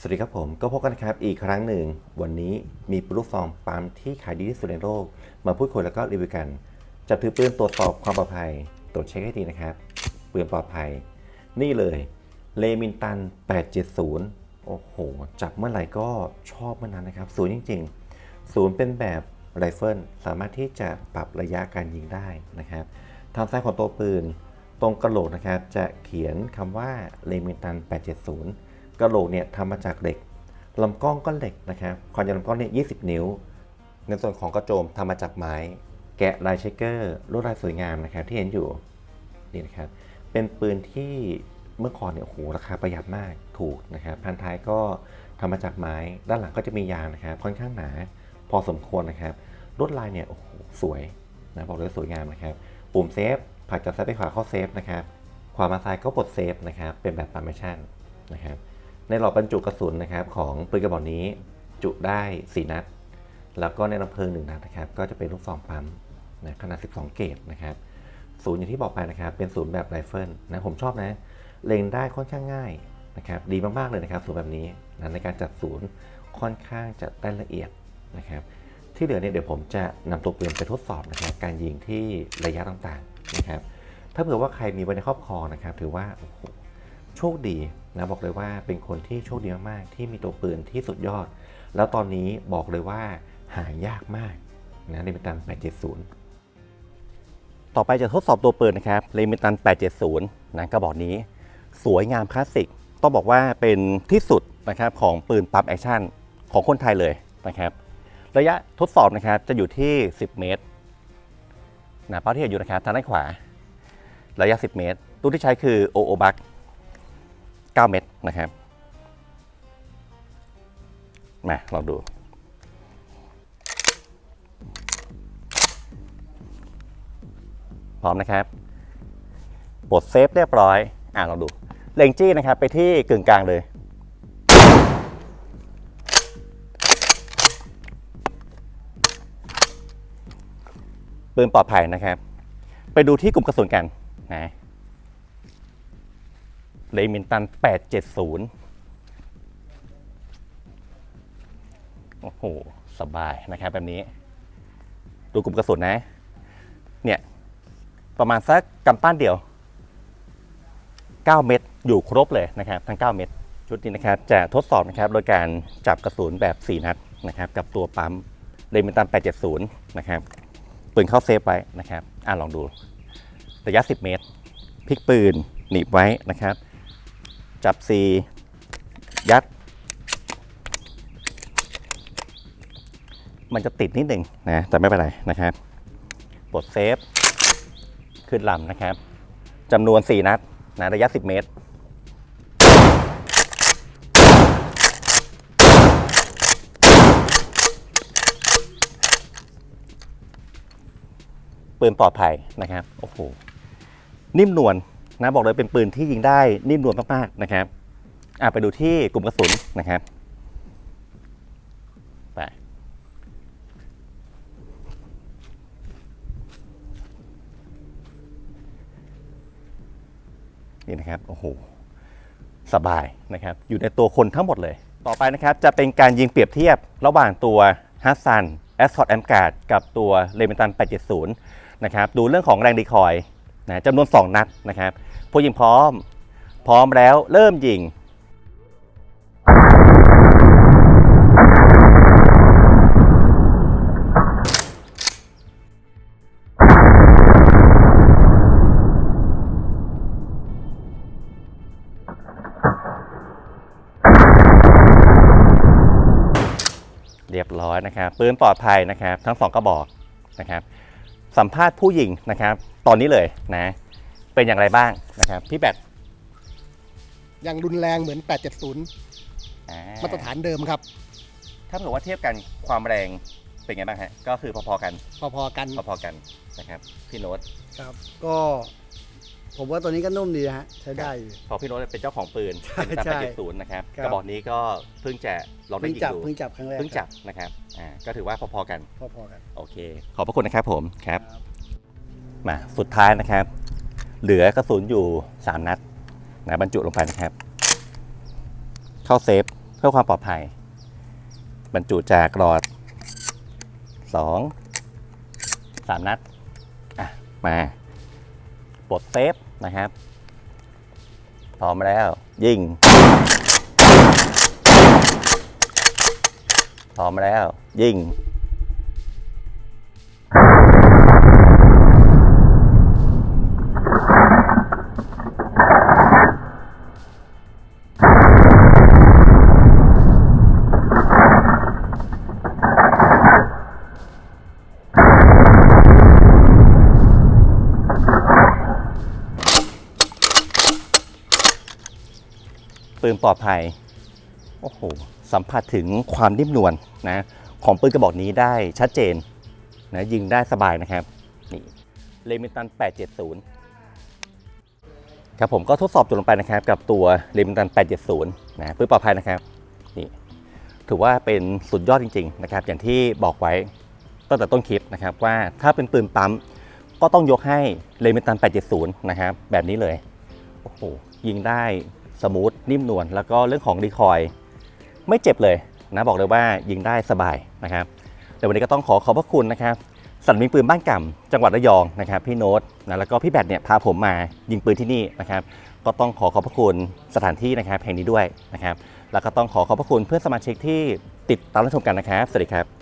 สวัสดีครับผมก็พบกันนะครับอีกครั้งหนึ่ง วันนี้มีปลูกซองปั๊มที่ขายดีที่สุดในโลก มาพูดคุยแล้วก็รีวิวกันจะถือปืนตรวจสอบความปลอดภัย ตรวจเช็คให้ดีนะครับปืนปลอดภัย นี่เลยเลมินตัน 870 โอ้โห จับเมื่อไหร่ก็ชอบเมื่อนั้นนะครับศูนย์จริง ๆ ศูนย์เป็นแบบไรเฟิลสามารถที่จะปรับระยะการยิงได้นะครับทางซ้ายของตัวปืน ตรงกระโหลกนะครับจะเขียนคำว่าเลมินตัน 870 กระโหลกเนี่ยทำมาจากเหล็กลำกล้องก็เหล็กนะครับความยาวลำกล้องเนี่ย20นิ้ว ในส่วนของกระโจมทำมาจากไม้ แกะลายเชคเกอร์ลวดลายสวยงามนะครับที่เห็นอยู่นี่นะครับเป็นปืนที่เมื่อก่อนเนี่ยโอ้โหราคาประหยัดมากถูกนะครับพันท้ายก็ทำมาจากไม้ ด้านหลังก็จะมียางนะครับค่อนข้างหนาพอสมควรนะครับลวดลายเนี่ยโอ้โหสวยนะบอกเลยสวยงามนะครับปุ่มเซฟผักจากซ้ายไปขวาเข้าเซฟนะครับขวามาซ้ายก็ปลดเซฟนะครับเป็นแบบปาร์เมชั่นนะครับ ในหลอดบรรจุกระสุนนะครับของปืนกระบอกนี้จุได้4นัด แล้วก็ในลำเพลิง1นัดนะครับก็จะเป็นลูกซองปั๊มนะขนาด 12 เกตนะครับศูนย์อย่างที่บอกไปนะครับเป็นศูนย์แบบไรเฟิลนะผมชอบนะเล็งได้ค่อนข้างง่ายนะครับดีมากๆเลยนะครับศูนย์แบบนี้นะในการจัดศูนย์ค่อนข้างจะได้ละเอียดนะครับที่เหลือเนี่ยเดี๋ยวผมจะนำตัวปืนไปทดสอบนะครับการยิงที่ระยะต่างๆนะครับถ้าเผื่อว่าใครมีไว้ในครอบครองนะครับถือว่าโโชคดี นะบอกเลยว่าเป็นคนที่โชคดีมากๆที่มีตัวปืนที่สุดยอด แล้วตอนนี้บอกเลยว่าหายากมากนะเป็นตัน 870 ต่อไปจะทดสอบตัวปืนนะครับเลมิตัน 870 นะกระบอกนี้ สวยงามคลาสสิก ต้องบอกว่าเป็นที่สุดนะครับของปืนปั๊มแอคชั่นของคนไทยเลยนะครับ ระยะทดสอบนะครับจะอยู่ที่ 10 เมตรนะเป้าที่เห็นอยู่นะครับทางด้านขวา ระยะ 10 เมตรตู้ที่ใช้คือโอโอบัก 9 เมตรนะครับมาลองดู พร้อมนะครับปลดเซฟเรียบร้อย อ่าลองดูเลงจี้นะครับ ไปที่กึ่งกลางเลยปืนปลอดภัยนะครับ ไปดูที่กลุ่มกระสุนกันนะ เลมินตัน 870 โอ้โห สบายนะครับแบบนี้ ดูกลุ่มกระสุนนะ เนี่ย ประมาณสักกำปั้นเดียว 9 เม็ดอยู่ครบเลยนะครับ ทั้ง 9 เม็ดชุดนี้นะครับจะทดสอบนะครับโดยการจับกระสุนแบบ 4 นัดนะครับกับตัวปั๊มเลมินตัน 870 นะครับปืนเข้าเซฟไว้นะครับ อ่าลองดู ระยะ 10 เมตรพลิกปืนหนีบไว้นะครับ จับ C ยัด มันจะติดนิดหนึ่งนะแต่ไม่เป็นไรนะครับปลดเซฟ ขึ้นลำนะครับจำนวน 4 นัดนะระยะ 10 เมตร ปืนปลอดภัยนะครับ โอ้โห นิ่มนวล นะบอกเลยเป็นปืนที่ยิงได้นิ่มนวลมากๆนะครับอะไปดูที่กลุ่มกระสุนนะครับไปนี่นะครับโอ้โหสบายนะครับ อยู่ในตัวคนทั้งหมดเลย ต่อไปนะครับจะเป็นการยิงเปรียบเทียบระหว่างตัวฮัสซันแอส o อตแอมการ์ดกับตัวเลมิตัน870 นะครับ ดูเรื่องของแรงดีคอย นะจำนวน 2 นัดนะครับ ผู้ยิงพร้อม พร้อมแล้วเริ่มยิงเรียบร้อยนะครับปืนปลอดภัยนะครับ ทั้งสองกระบอกนะครับ สัมภาษณ์ผู้หญิงนะครับ ตอนนี้เลยนะ เป็นอย่างไรบ้างนะครับ พี่แบทยังรุนแรงเหมือน 870 อ่มาตรฐานเดิมครับ ถ้าเผื่อว่าเทียบกันความแรงเป็นไงบ้างฮะ ก็คือพอๆกัน พอๆกันพอๆกันนะครับ พี่โน้ตครับ ก็ ผมว่าตัวนี้ก็นุ่มดีนะฮะ ใช้ได้อยู่ พอพี่โน้ตเป็นเจ้าของปืนใช่เป็นตามใช่แปดเจ็ดศูนย์นะครับครับ กระบอกนี้ก็เพิ่งจะลองได้เพิ่งยิงจับดูเพิ่งจับครั้งแรกเพิ่งจับนะครับอ่าก็ถือว่าพอๆกันครับพอๆกันโอเค ขอบพระคุณนะครับผมครับครับ มาสุดท้ายนะครับ เหลือกระสุนอยู่ 3 นัดนะบรรจุลงไปนะครับ เข้าเซฟเพื่อความปลอดภัย บรรจุจากหลอด 2 3 นัดอะมาปลดเซฟนะครับ พร้อมแล้วยิงพร้อมแล้วยิง ปืนปลอดภัย โอ้โห สัมผัสถึงความนิ่มนวลนะของปืนกระบอกนี้ได้ชัดเจนนะยิงได้สบายนะครับ นี่เลมิตัน 870 ครับผมก็ทดสอบจุดลงไปนะครับ กับตัวเลมิตัน 870 นะปืนปลอดภัยนะครับ นี่ถือว่าเป็นสุดยอดจริง ๆ นะครับ อย่างที่บอกไว้ตั้งแต่ต้นคลิปนะครับว่าถ้าเป็นปืนปั๊มก็ต้องยกให้เลมิตัน 870 นะครับ แบบนี้เลย โอ้โห ยิงได้ สมูทนิ่มนวลแล้วก็เรื่องของรีคอย ไม่เจ็บเลยนะบอกเลยว่ายิงได้สบายนะครับเดี๋ยววันนี้ก็ต้องขอขอบพระคุณนะครับสันมิงปืนบ้านก่ำจังหวัดระยองนะครับพี่โน้ตนะแล้วก็พี่แบทเนี่ยพาผมมายิงปืนที่นี่นะครับก็ต้องขอขอบพระคุณสถานที่นะครับแห่งนี้ด้วยนะครับแล้วก็ต้องขอขอบพระคุณเพื่อนสมาชิกที่ติดตามรับชมกันนะครับสวัสดีครับ